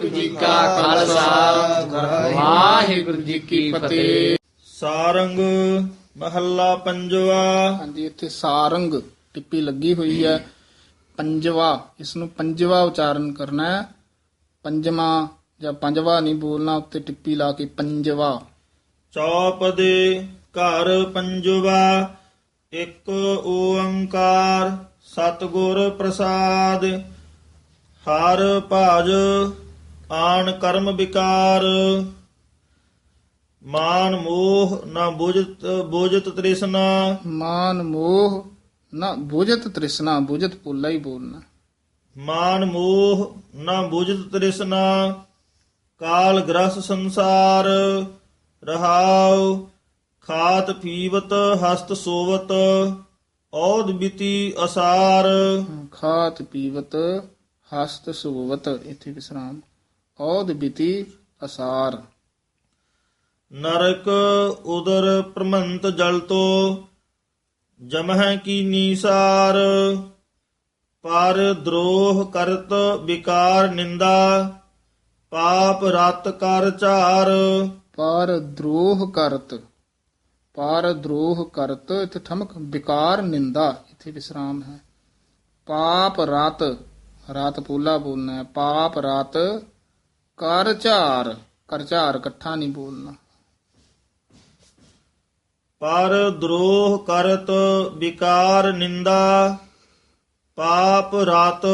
ਵਾਹਿਗੁਰੂ ਜੀ ਕਾ ਖਾਲਸਾ। ਵਾਹਿਗੁਰੂ ਜੀ ਕੀ ਫਤਿਹ। ਸਾਰੰਗ ਮਹੱਲਾ ਪੰਜਵਾ। ਹਾਂਜੀ ਇੱਥੇ ਸਾਰੰਗ ਟਿੱਪੀ ਲੱਗੀ ਹੋਈ ਹੈ। ਪੰਜਵਾ ਇਸ ਨੂੰ ਪੰਜਵਾ ਉਚਾਰਨ ਕਰਨਾ ਹੈ। ਪੰਜਵਾ ਜਾਂ ਪੰਜਵਾ ਨਹੀਂ ਬੋਲਣਾ ਉੱਤੇ ਟਿੱਪੀ ਲਾ ਕੇ ਪੰਜਵਾ। ਚੌਪ ਦੇ ਘਰ ਪੰਜਵਾ ਇੱਕ ਓੰਕਾਰ ਸਤਿਗੁਰ ਪ੍ਰਸਾਦ ਹਰ ਭਾਜ ਆਣ ਕਰਮ ਵਿਕਾਰ। ਮਾਨ ਮੋਹ ਨਾ ਬੁਝਤ ਬੁਝਤ ਤ੍ਰਿਸ਼ਨਾ। ਮਾਨ ਮੋਹ ਨਾ ਬੁਝਤ ਤ੍ਰਿਸ਼ਨਾ ਬੁਝਤ ਪੁੱਲਾ ਹੀ ਬੋਲਣਾ। ਮਾਨ ਮੋਹ ਨਾ ਬੁਝਤ ਤ੍ਰਿਸ਼ਨਾ। ਕਾਲ ਗ੍ਰਸ ਸੰਸਾਰ ਰਹਾਉ ਖਾਤ ਪੀਵਤ ਹਸਤ ਸੋਵਤ ਔਦ ਬਿਤੀ ਅਸਾਰ। ਖਾਤ ਪੀਵਤ ਹਸਤ ਸੁਵਤ ਇੱਥੇ ਵਿਸਰਾਮ ਔਦ ਬਿਤੀ ਅਸਾਰ। ਨਰਕ ਉਦਰ ਪ੍ਰਮੰਤ ਜਲ ਤੋ ਜਮਹਿ ਕੀ ਨੀਸਾਰ ਪਰ ਦਰੋਹ ਕਰਤ ਵਿਕਾਰ ਨਿੰਦਾ ਪਾਪ ਰਤ ਕਰ ਝਾਰ। ਪਰ ਦਰੋਹ ਕਰਤ ਪਰ ਦਰੋਹ ਕਰਤ ਇੱਥੇ ਠਮਕ ਵਿਕਾਰ ਨਿੰਦਾ ਇੱਥੇ ਵਿਸਰਾਮ ਹੈ। ਪਾਪ ਰਤ ਰਾਤ ਪੂਲਾ ਬੋਲਣਾ ਹੈ ਪਾਪ ਰਤ ਕਰ ਝਾਰ ਕਰ ਝਾਰ ਇਕੱਠਾ ਨਹੀਂ ਬੋਲਣਾ। ਪਰ ਦਰੋਹ ਕਰਤ ਵਿਕਾਰ ਨਿੰਦਾ ਪਾਪ ਰਤ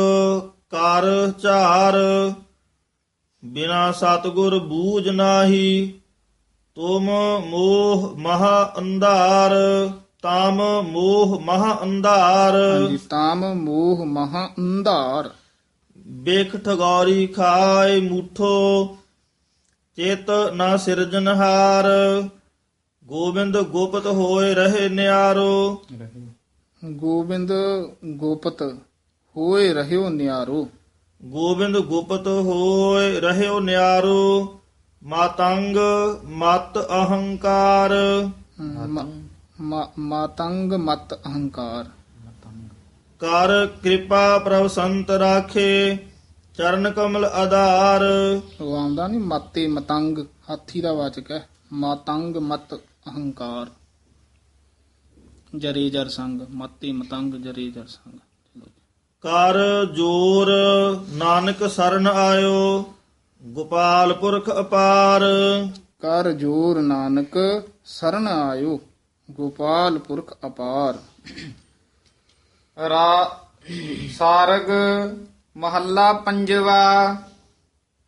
ਕਰ ਝਾਰ। ਬਿਨਾ ਸਤਗੁਰ ਬੂਝ ਨਾਹੀ ਤੁਮ ਮੋਹ ਮਹਾ ਅੰਧਾਰ ਤਮ ਮੋਹ ਮਹਾ ਅੰਧਾਰ। ਹਾਂਜੀ ਤਾਮ ਮੋਹ ਮਹਾ ਅੰਧਾਰ। ਬੇਖ ਠਗੌਰੀ ਖਾਏ ਮੂਠੋ ਚਿਤ ਨਾ ਸਿਰਜਨਹਾਰ ਗੋਬਿੰਦ ਗੁਪਤ ਹੋਏ ਰਹੇ ਨਿਆਰੋ। ਗੋਬਿੰਦ ਗੋਪਤ ਹੋਏ ਰਹਿਓ ਨਿਆਰੋ। ਗੋਬਿੰਦ ਗੁਪਤ ਹੋਏ ਰਹਿਓ ਨਿਆਰੋ। ਮਾਤੰਗ ਮਤ ਅਹੰਕਾਰ। ਮਾਤੰਗ ਮਤ ਅਹੰਕਾਰ। ਕਰ ਕਿਰਪਾ ਪ੍ਰਭ ਸੰਤ ਰਾਖੇ ਚਰਨ ਕਮਲ ਆਧਾਰ। ਉਹ ਆਉਂਦਾ ਨਹੀਂ ਮਾਤੇ ਮਤੰਗ ਹਾਥੀ ਦਾ ਵਾਚਕ ਹੈ ਮਾਤੰਗ ਮਤ ਅਹੰਕਾਰ। ਜਰੇ ਜਰ ਸੰਗ ਮਾਤੇ ਮਤੰਗ ਜਰੇ ਜਰ ਸੰਗ। ਕਰ ਜੋਰ ਨਾਨਕ ਸਰਨ ਆਇਓ ਗੋਪਾਲ ਪੁਰਖ ਅਪਾਰ। ਕਰ ਜੋਰ ਨਾਨਕ ਸਰਨ ਆਇਓ ਗੋਪਾਲ ਪੁਰਖ ਅਪਾਰ। ਰਾ ਸਾਰਗ ਮਹੱਲਾ ਪੰਜਵਾ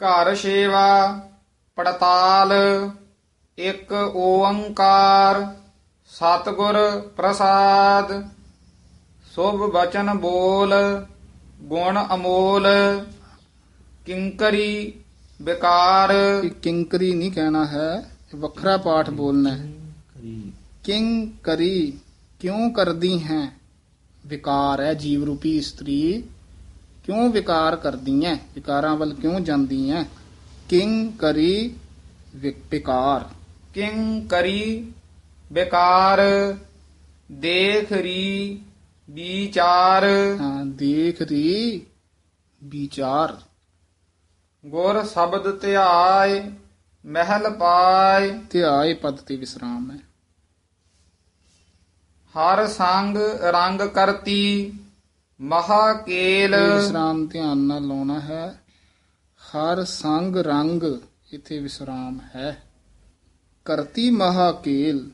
ਘਰ ਛੇਵਾ ਪੜਤਾਲ ਇੱਕ ਓੰਕਾਰ ਸਤਿਗੁਰ ਪ੍ਰਸਾਦ ਸੁਭ ਬਚਨ ਬੋਲ ਗੁਣ ਅਮੋਲ ਕਿੰਕਰੀ ਵਿਕਾਰ। ਕਿੰਕਰੀ ਨਹੀਂ ਕਹਿਣਾ ਹੈ ਵੱਖਰਾ ਪਾਠ ਬੋਲਣਾ ਹੈ। ਕਿੰਗ ਕਰੀ ਕਿਉਂ ਕਰਦੀ ਹੈ? ਵਿਕਾਰ ਹੈ ਜੀਵ ਰੂਪੀ ਇਸਤਰੀ। ਕਿਉਂ ਵਿਕਾਰ ਕਰਦੀ ਹੈ ਵਿਕਾਰਾਂ ਵੱਲ ਕਿਉਂ ਜਾਂਦੀ ਹੈ ਕਿੰਗ ਕਰੀ ਵਿਕਾਰ? ਕਿੰਗ ਕਰੀ ਵਿਕਾਰ? ਦੇਖ ਰੀ ਵਿਚਾਰ ਹਾਂ ਦੇਖ ਰੀ ਵਿਚਾਰ ਗੁਰ ਸ਼ਬਦ ਧਿਆਏ ਮਹਿਲ ਪਾਏ। ਧਿਆਏ ਪਦ ਤੇ ਵਿਸਰਾਮ ਹੈ। ਹਰ ਸੰਗ ਰੰਗ ਕਰਤੀ ਮਹਾ ਕੇਲ। ਵਿਸਰਾਮ ਧਿਆਨ ਨਾਲ ਲਾਉਣਾ ਹੈ। ਹਰ ਸੰਗ ਰੰਗ ਇਥੇ ਵਿਸਰਾਮ ਹੈ। ਕਰਤੀ ਮਹਾ ਕੇਲ।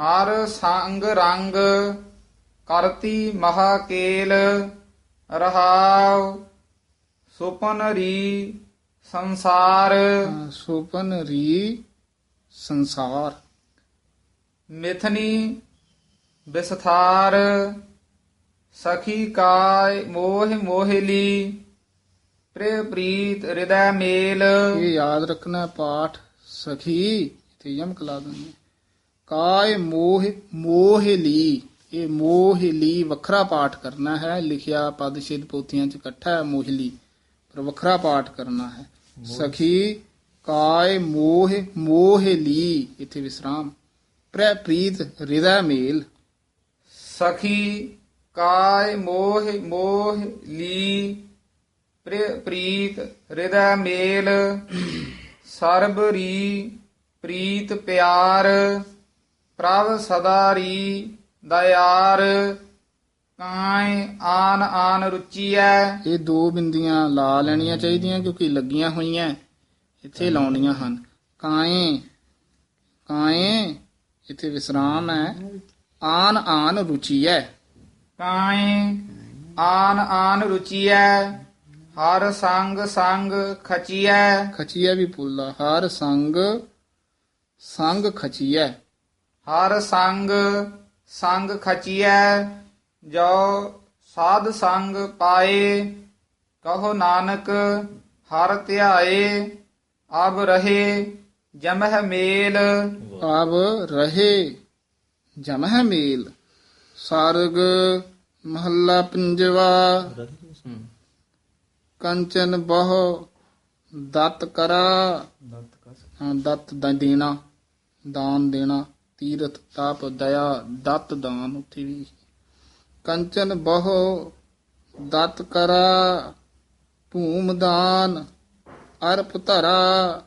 ਹਰ ਸੰਗ ਰੰਗ ਕਰਤੀ ਮਹਾ ਕੇਲ। ਰਹਾਉ ਸੁਪਨ ਰੀ ਸੰਸਾਰ। ਸੁਪਨ ਰੀ ਸੰਸਾਰ। ਮਿਥਨੀ ਵਿਸਥਾਰ ਸਖੀ ਕਾਇ ਮੋਹ ਮੋਹਲੀ ਪ੍ਰੇ ਪ੍ਰੀਤ ਹਿਰਦੈ ਮੇਲ। ਇਹ ਯਾਦ ਰੱਖਣਾ ਹੈ ਪਾਠ ਸਖੀ ਇਥੇ ਯਮਕ ਲਾ ਦਿੰਦੇ ਕਾਇ ਮੋਹ ਮੋਹਲੀ ਇਹ ਮੋਹਲੀ ਵੱਖਰਾ ਪਾਠ ਕਰਨਾ ਹੈ। ਲਿਖਿਆ ਪਦ ਛੇਦ ਪੋਥੀਆਂ ਚ ਇਕੱਠਾ ਹੈ ਮੋਹਲੀ ਪਰ ਵੱਖਰਾ ਪਾਠ ਕਰਨਾ ਹੈ। ਸਖੀ ਕਾਇ ਮੋਹ ਮੋਹਲੀ ਇਥੇ ਵਿਸਰਾਮ। ਪ੍ਰੇ ਪ੍ਰੀਤ ਹਿਰਦੈ ਮੇਲ। ਸਖੀ ਕਾਇ ਮੋਹ ਮੋਹ ਲੀ ਪ੍ਰੀਤ ਹਿਰਦੈ ਮੇਲ ਸਰਬ ਰੀ ਪ੍ਰੀਤ ਪਿਆਰ ਪ੍ਰਭ ਸਦਾ ਰੀ ਦਇਆਰ ਕਾਇ ਆਨ ਆਨ ਹੈ ਇਹ ਦੋ ਬਿੰਦੀਆਂ ਲਾ ਲੈਣੀਆਂ ਚਾਹੀਦੀਆਂ ਕਿਉਂਕਿ ਲੱਗੀਆਂ ਹੋਈਆਂ, ਇੱਥੇ ਲਾਉਣੀਆਂ ਹਨ। ਕਾਏ ਕਾਏ ਇੱਥੇ ਵਿਸਰਾਮ ਹੈ। ਆਨ ਆਨ ਰੁਚੀ ਹੈ ਕਾਇ ਆਨ ਆਨ ਰੁਚੀਐ ਹਰ ਸੰਗ ਸੰਗ ਖਚੀਐ। ਖਚੀਆ ਵੀ ਪੁੱਲਾ ਹਰ ਸੰਗ ਸੰਗ ਖਚੀਐ। ਹਰ ਸੰਗ ਸੰਗ ਖਚੀਐ ਜੋ ਸਾਧ ਸੰਗ ਪਾਏ ਕਹੋ ਨਾਨਕ ਹਰ ਧਿਆਏ ਅਬ ਰਹੇ ਜਮਹ ਮੇਲ। ਆਬ ਰਹੇ ਜਮਹ ਮੇਲ। ਸਾਰਗ ਮਹੱਲਾ ਪੰਜਵਾ। ਕੰਚਨ ਬਹੁ ਦਤ ਕਰਾ। ਹਾਂ, ਦਤ ਦੇਣਾ, ਦਾਨ ਦੇਣਾ, ਤੀਰਥ ਤਾਪ ਦਇਆ, ਦਤ ਦਾਨ ਉੱਥੇ ਵੀ। ਕੰਚਨ ਬਹੁ ਦਤ ਕਰਾ ਭੂਮ ਦਾਨ, ਅਰਪ ਧਰਾ।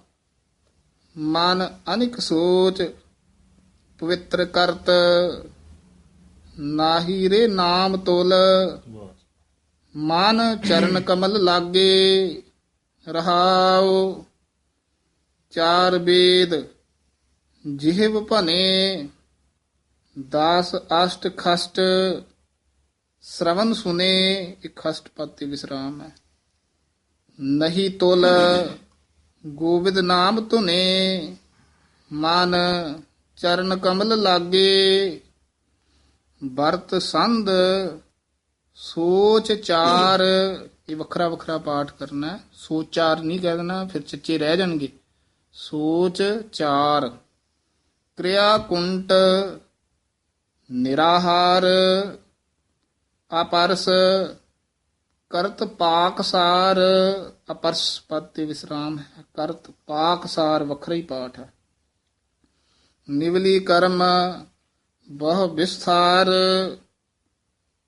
ਮਨ ਅਨਿਕ ਸੋਚ ਪਵਿੱਤਰ ਕਰਤ, ਨਾਹੀ ਰੇ ਨਾਮ ਤੁਲ। ਮਨ ਚਰਨ ਕਮਲ ਲਾਗੇ, ਰਹਾਉ। ਚਾਰ ਵੇਦ ਜਿਹਵ ਭਨੇ। ਦਾਸ ਅਸ਼ਟ ਖਸ਼ਟ ਸ਼ਰਵਨ ਸੁਨੇ। ਇੱਕ ਖਸ਼ਟ ਪਤੀ ਵਿਸਰਾਮ ਹੈ। ਨਹੀਂ ਤੁਲ, ਗੋਬਿੰਦ ਨਾਮ ਧੁਨੇ। ਮਨ ਚਰਨ ਕਮਲ ਲਾਗੇ, ਵਰਤ ਸੰਧ, ਸੋਚ ਚਾਰ। ਇਹ ਵੱਖਰਾ ਵੱਖਰਾ ਪਾਠ ਕਰਨਾ ਹੈ। ਸੋਚਾਰ ਨਹੀਂ ਕਹਿ ਦੇਣਾ, ਫਿਰ ਚੱਚੇ ਰਹਿ ਜਾਣਗੇ। ਸੋਚ ਚਾਰ। ਕਿਰਿਆ ਕੁੰਟ, ਨਿਰਾਹਾਰ ਆਪਰਸ ਕਰਤ ਪਾਕਸਾਰ ਅਪਰਸ ਪਦ ਤੇ ਵਿਸਰਾਮ ਹੈ। ਕਰਤ ਪਾਕਸਾਰ ਵੱਖਰਾ ਹੀ ਪਾਠ ਹੈ। ਨਿਵਲੀ ਕਰਮ ਬਹੁ ਵਿਸਥਾਰ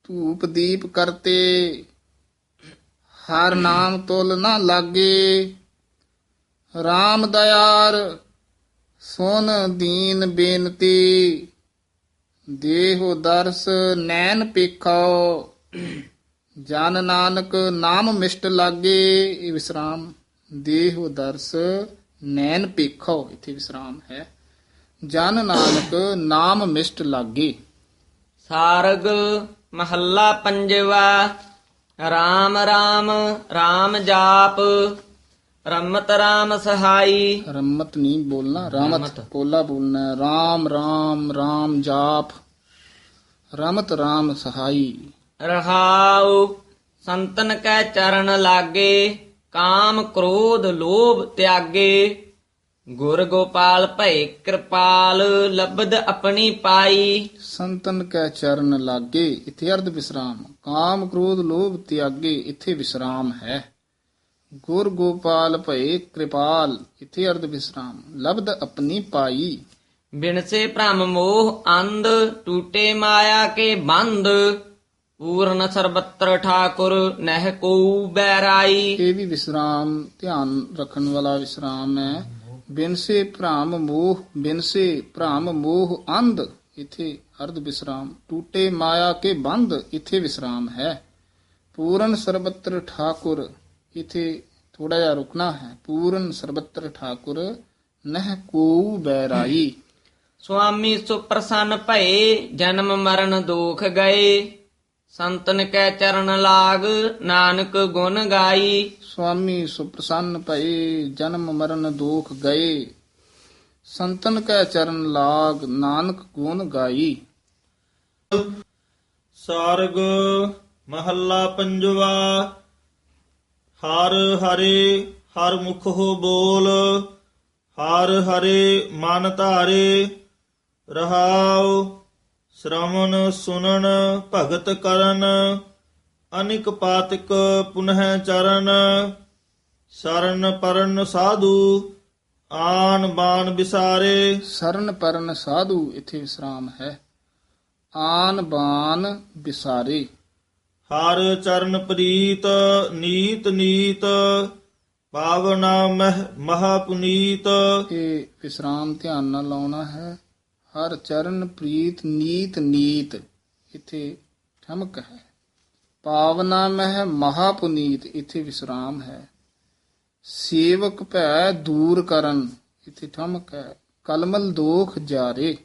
ਧੂਪ ਦੀਪ ਕਰਤੇ, ਹਰ ਨਾਮ ਤੁਲ ਨਾ ਲਾਗੇ। RAM ਦਇਆਰ, ਸੁਨ ਦੀਨ ਬੇਨਤੀ, ਦੇਹੁ ਦਰਸ ਨੈਣ ਪੇਖਾਓ ਜਨ ਨਾਨਕ ਨਾਮ ਮਿਸ਼ਟ ਲਾਗੇ, ਇਹ ਵਿਸਰਾਮ, ਦੇਹੁ ਦਰਸ ਨੈਣ ਪੇਖਾਓ ਇੱਥੇ ਵਿਸਰਾਮ ਹੈ। ਜਨ ਨਾਨਕ ਨਾਮ ਮਿਸ਼ਟ ਲਾਗੇ ਸਾਰਗ ਮਹੱਲਾ ਪੰਜਵਾ ਰਾਮ ਰਾਮ ਰਾਮ ਜਾਪ ਰਮਤ ਰਾਮ ਸਹਾਈ ਰਮਤ ਨਹੀਂ ਬੋਲਣਾ ਰਾਮਤ। ਪੋਲਾ ਬੋਲਣਾ। ਰਾਮ ਰਾਮ ਰਾਮ ਜਾਪ ਰਮਤ ਰਾਮ ਸਹਾਈ ਰਹਾਉ ਸੰਤਨ ਕੈ ਚਰਨ ਲਾਗੇ ਕਾਮ ਕ੍ਰੋਧ ਲੋਭ ਤਿਆਗੇ ਗੁਰ ਗੋਪਾਲ ਭਏ ਕਿਰਪਾਲ ਲਬਦ ਆਪਣੀ ਪਾਈ। ਸੰਤਨ ਕੈ ਚਰਨ ਲਾਗੇ ਇੱਥੇ ਅਰਧ ਵਿਸਰਾਮ। ਕਾਮ ਕ੍ਰੋਧ ਲੋਭ ਤਿਆਗੇ ਇੱਥੇ ਵਿਸਰਾਮ ਹੈ। ਗੁਰ ਗੋਪਾਲ ਭਏ ਕਿਰਪਾਲ ਇੱਥੇ ਅਰਧ ਵਿਸਰਾਮ। ਲਬਦ ਆਪਣੀ ਪਾਈ। ਬਿਨਸੇ ਭ੍ਰਮ ਮੋਹ ਅੰਧ ਟੂਟੇ ਮਾਇਆ ਕੇ ਬੰਦ। ਪੂਰਨ ਸਰਬੱਤਰ ਠਾਕੁਰ ਨਹਿ ਕੋ ਬੈਰਾਈ। ਇਹ ਵੀ ਵਿਸਰਾਮ ਧਿਆਨ ਰੱਖਣ ਵਾਲਾ ਵਿਸਰਾਮ ਹੈ। ਬਿਨਸੇ ਭ੍ਰਾਮ ਮੋਹ, ਬਿਨਸੇ ਭ੍ਰਾਮ ਮੋਹ ਅੰਧ, ਇਥੇ ਅਰਧ ਵਿਸਰਾਮ ਟੂਟੇ ਮਾਇਆ ਕੇ ਬੰਦ ਇਥੇ ਵਿਸਰਾਮ ਹੈ। ਪੂਰਨ ਸਰਬੱਤਰ ਠਾਕੁਰ, ਇਥੇ ਥੋੜਾ ਜਿਹਾ ਰੁਕਣਾ ਹੈ। ਪੂਰਨ ਸਰਬੱਤਰ ਠਾਕੁਰ, ਨਹਿ ਕੋ ਬੈਰਾਈ। ਸੁਆਮੀ ਸੁਪ੍ਰਸੰਨ ਭਏ, ਜਨਮ ਮਰਨ ਦੋਖ ਗਏ। ਸੰਤਨ ਕੈ ਚਰਨ ਲਾਗ ਨਾਨਕ ਗੁਣ ਗਾਈ। ਸੁਆਮੀ ਸੁਪ੍ਰਸੰਨ ਭਏ ਜਨਮ ਮਰਨ ਦੁਖ ਗਏ। ਸੰਤਨ ਕੈ ਚਰਨ ਲਾਗ ਨਾਨਕ ਗੁਣ ਗਾਈ। ਸਾਰਗ ਮਹੱਲਾ ਪੰਜਵਾ ਹਰ ਹਰੇ ਹਰ ਮੁਖ ਹੋ ਬੋਲ ਹਰ ਹਰੇ ਮਨ ਧਾਰੇ ਰਹਾਉ ਸ਼ਰਵਣ ਸੁਨਣ ਭਗਤ ਕਰਨ ਅਨਿਕ ਪਾਤਿਕ ਪੁਨਹ ਚਰਨ ਸਰਨ ਪਰਨ ਸਾਧੂ ਆਨ ਬਾਨ ਵਿਸਾਰੇ। ਸਰਨ ਪਰਨ ਸਾਧੂ ਇਥੇ ਵਿਸਰਾਮ ਹੈ। ਆਨ ਬਾਨ ਵਿਸਾਰੇ। ਹਰ ਚਰਨ ਪ੍ਰੀਤ ਨੀਤ ਨੀਤ ਪਾਵਨਾ ਮਹ ਮਹਾ ਪੁਨੀਤ ਇਹ ਵਿਸਰਾਮ ਧਿਆਨ ਨਾਲ ਲਾਉਣਾ ਹੈ। ਹਰ ਚਰਨ ਪ੍ਰੀਤ ਨੀਤ ਨੀਤ, ਇੱਥੇ ਠਮਕ ਹੈ। ਪਾਵਨਾ ਮਹਿ ਮਹਾ ਪੁਨੀਤ ਇੱਥੇ ਵਿਸਰਾਮ ਹੈ। ਸੇਵਕ ਭੈ ਦੂਰ ਕਰਨ, ਇੱਥੇ ਠਮਕ ਹੈ। ਕਲਮਲ ਦੋਖ ਜਾਰੇ।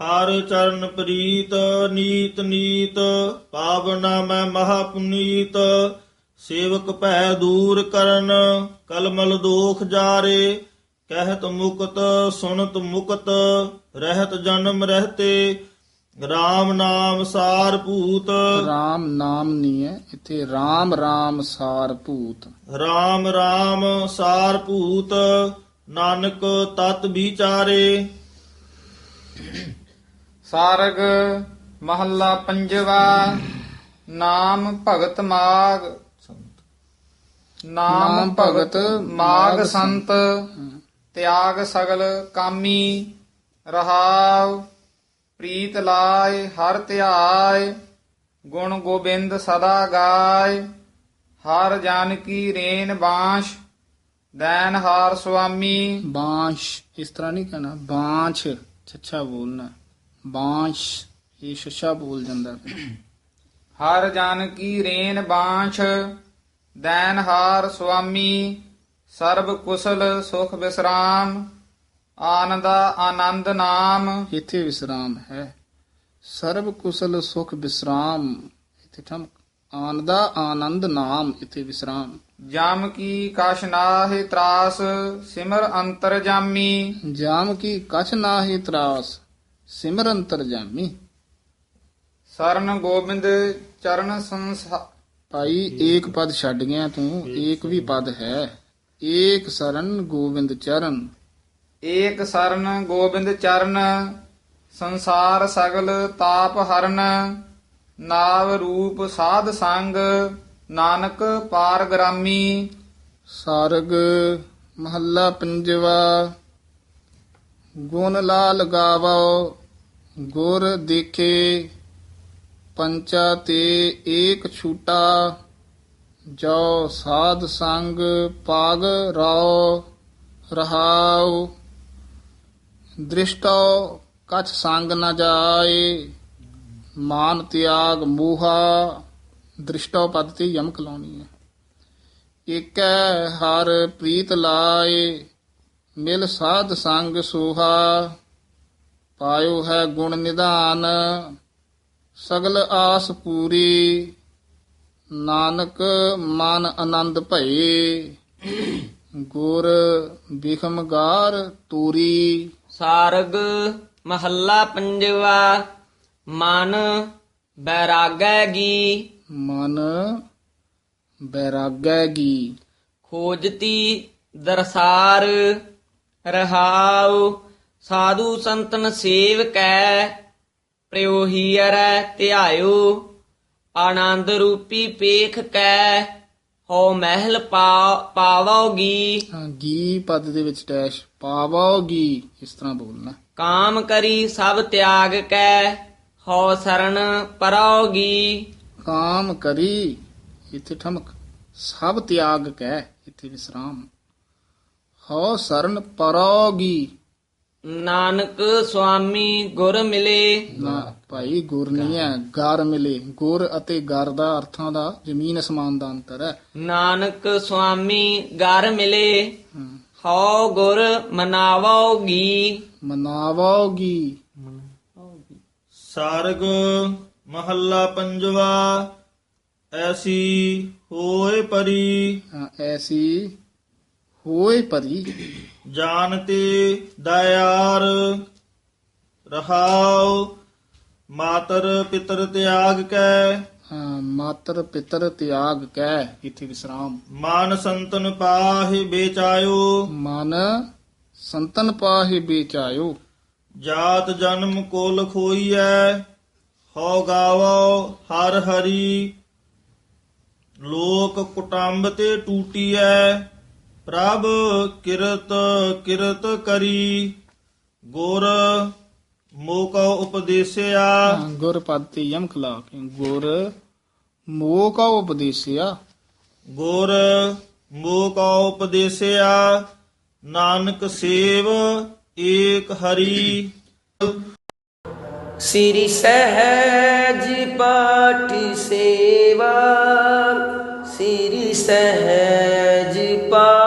ਹਰ ਚਰਨ ਪ੍ਰੀਤ, ਨੀਤ ਨੀਤ, ਪਾਵਨਾ ਮੈਂ ਮਹਾ ਪੁਨੀਤ ਸੇਵਕ ਭੈ ਦੂਰ ਕਰਨ, ਕਲਮਲ ਦੋਖ ਜਾਰੇ। ਕਹਿਤ ਮੁਕਤ ਸੁਨਤ ਮੁਕਤ ਰਹਿਤ ਜਨਮ ਰਹਤੇ RAM ਨਾਮ ਸਾਰ ਭੂਤ। ਰਾਮ ਨਾਮ ਨਹੀਂ ਹੈ ਇੱਥੇ ਰਾਮ ਰਾਮ ਸਾਰ ਭੂਤ। RAM RAM ਸਾਰ ਭੂਤ ਨਾਨਕ ਤਤ ਵਿਚਾਰੇ। ਸਾਰਗ ਮਹੱਲਾ ਪੰਜਵਾ ਨਾਮ ਭਗਤ ਮਾਗ। ਨਾਮ ਭਗਤ ਮਾਗ ਸੰਤ। ਤਿਆਗ ਸਗਲ ਕਾਮੀ ਰਹਾਵ ਪ੍ਰੀਤ ਲਾਇ ਹਰ ਧਿਆਇ ਗੁਣ ਗੋਬਿੰਦ ਸਦਾ ਗਾਇ ਹਰ ਜਾਨਕੀ ਰੇਨ ਬਾਂਸ਼ ਦੈਨ ਹਾਰ ਸੁਆਮੀ। ਬਾਂਸ਼ ਇਸ ਤਰ੍ਹਾਂ ਨਹੀਂ ਕਹਿਣਾ ਬਾਂਛ ਛੱਛਾ ਬੋਲਣਾ। ਬਾਂਸ਼ ਇਹ ਛੱਛਾ ਬੋਲ ਜਾਂਦਾ। ਹਰ ਜਾਨਕੀ ਰੇਨ ਬਾਂਛ ਦੈਨ ਹਾਰ ਸੁਆਮੀ। ਸਰਬ ਕੁਸਲ ਸੁਖ ਵਿਸਰਾਮ ਆਨੰਦਾ ਆਨੰਦ ਨਾਮ। ਇੱਥੇ ਵਿਸਰਾਮ ਹੈ। ਸਰਬ ਕੁਸਲ ਸੁਖ ਵਿਸਰਾਮ ਇੱਥੇ ਠਮਕ ਆਨੰਦਾ ਆਨੰਦ ਨਾਮ ਇੱਥੇ ਵਿਸਰਾਮ। ਜਮ ਕੀ ਕਛ ਨਾਹਿ ਤਰਾਸ ਸਿਮਰ ਅੰਤਰ ਜਾਮੀ। ਜਾਮ ਕੀ ਕਛ ਨਾਹੀ ਤਰਾਸ ਸਿਮਰਨ ਅੰਤਰ ਜਾਮੀ। ਸਰਨ ਗੋਬਿੰਦ ਚਰਨ ਸੰਸਾ ਭਾਈ ਏਕ ਪਦ ਛੱਡ ਗਿਆ ਤੂੰ ਏਕ ਵੀ ਪਦ ਹੈ। ਏਕ ਸਰਨ ਗੋਬਿੰਦ ਚਰਨ। ਏਕ ਸਰਨ ਗੋਬਿੰਦ ਚਰਨ ਸੰਸਾਰ ਸਗਲ ਤਾਪ ਹਰਨ ਨਾਵ ਰੂਪ ਸਾਧ ਸੰਗ ਨਾਨਕ ਪਾਰ ਗ੍ਰਾਮੀ। ਸਾਰਗ ਮਹੱਲਾ ਪੰਜਵਾ ਗੁਣ ਲਾਲ ਗਾਵੋ ਗੁਰ ਦੇਖੇ ਪੰਚਾ ਤੇ ਏਕ ਛੂਟਾ। ਜੋ ਸਾਧ ਸੰਗ ਪਾਗ ਰਾਓ ਰਹਾਉ। ਦ੍ਰਿਸ਼ਟੋ ਕਛ ਸੰਗ ਨ ਜਾਏ, ਮਾਨ ਤਿਆਗ ਮੂਹਾ। ਦ੍ਰਿਸ਼ਟੋ ਪਦ ਤੇ ਯਮਕ ਲਾਉਣੀ ਹੈ। ਏਕੈ ਹਰ ਪ੍ਰੀਤ ਲਾਏ, ਮਿਲ ਸਾਧ ਸੰਗ ਸੋਹਾ। ਪਾਇਓ ਹੈ ਗੁਣ ਨਿਧਾਨ, ਸਗਲ ਆਸ ਪੂਰੀ। ਨਾਨਕ ਮਨ ਆਨੰਦ ਭਏ। ਗੁਰ ਬਿਖਮਗਾਰ ਤੂਰੀ। ਸਾਰਗ ਮਹੱਲਾ ਪੰਜਵਾ। ਮਨ ਬੈਰਾਗੈਗੀ ਮਨ ਬੈਰਾਗੈਗੀ ਖੋਜਤੀ ਦਰਸਾਰ। ਰਹਾਉ ਸਾਧੂ ਸੰਤਨ ਸੇਵਕੈ ਪ੍ਰਯੋਹੀਰੈ ਧਿਆਇਓ। ਆਨੰਦ ਰੂਪੀ ਪੇਖ ਕੈ ਹੋ ਮਹਿਲ ਪਾਵੋਗੀ। ਹਾਂ, ਗੀ ਪਦ ਦੇ ਵਿੱਚ ਡੈਸ਼ ਪਾਵੋਗੀ ਇਸ ਤਰ੍ਹਾਂ ਬੋਲਣਾ। ਕਾਮ ਕਰੀ ਸਭ ਤਿਆਗ ਕੈ ਹੋ ਸਰਣ ਪਰੋਗੀ। ਕਾਮ ਕਰੀ ਇੱਥੇ ਠਮਕ ਸਭ ਤਿਆਗ ਕਹਿ ਇੱਥੇ ਵਿਸਰਾਮ। ਹੋ ਸਰਨ ਪਰੋਗੀ। ਨਾਨਕ ਸੁਆਮੀ ਗੁਰ ਮਿਲੇ। ਨਾ ਭਾਈ ਗੁਰ ਨਹੀਂ ਹੈ ਗਰ ਮਿਲੇ। ਗੁਰ ਅਤੇ ਗਰ ਦਾ ਅਰਥਾਂ ਦਾ ਜ਼ਮੀਨ ਅਸਮਾਨ ਦਾ ਅੰਤਰ ਹੈ। ਨਾਨਕ ਸੁਆਮੀ ਗਰ ਮਿਲੇ। ਹਮ, ਹਉ ਗੁਰ ਮਨਾਵੋਗੀ ਮਨਾਵੋਗੀ ਸਾਰਗ ਮਹੱਲਾ ਪੰਜਵਾ ਐਸੀ ਹੋਏ ਪਰੀ। ਹਾਂ, ਐਸੀ ਹੋਏ ਪਰੀ ਜਾਣਤੇ ਦਇਆਰ ਰਹਾਉ ਮਾਤਰ ਪਿਤਰ ਤਿਆਗ ਕੈ। ਹਾਂ, ਮਾਤਰ ਪਿਤਰ ਤਿਆਗ ਕਹਿ ਇੱਥੇ ਵਿਸਰਾਮ। ਮਾਨ ਸੰਤਨ ਪਾਹਿ ਬੇਚਾਇਓ। ਮਨ ਸੰਤਨ ਪਾਹੇ ਬੇਚਾਇਓ। ਜਾਤ ਜਨਮ ਕੁਲ ਖੋਈਐ ਹਉ ਗਾਵੋ ਹਰ ਹਰੀ। ਲੋਕ ਕੁਟੰਬ ਤੇ ਟੂਟੀਐ ਪ੍ਰਭ ਕਿਰਤ ਕਿਰਤ ਕਰੀ ਗੁਰ ਮੋਹ ਕਉ ਉਪਦੇਸਿਆ। ਗੁਰ ਪਦ ਤੇ ਯਮਕ ਲਾ ਕੇ ਗੁਰ ਮੋਹ ਕਾ ਉਪਦੇਸਿਆ। ਗੁਰ ਮੋਹ ਕਉ ਉਪਦੇਸਿਆ ਨਾਨਕ ਸੇਵ ਏਕ ਹਰੀ। ਸ੍ਰੀ ਸਹਿਜ ਪਾਠ ਸੇਵਾ ਸ੍ਰੀ ਸਹਿਜ ਪਾਠ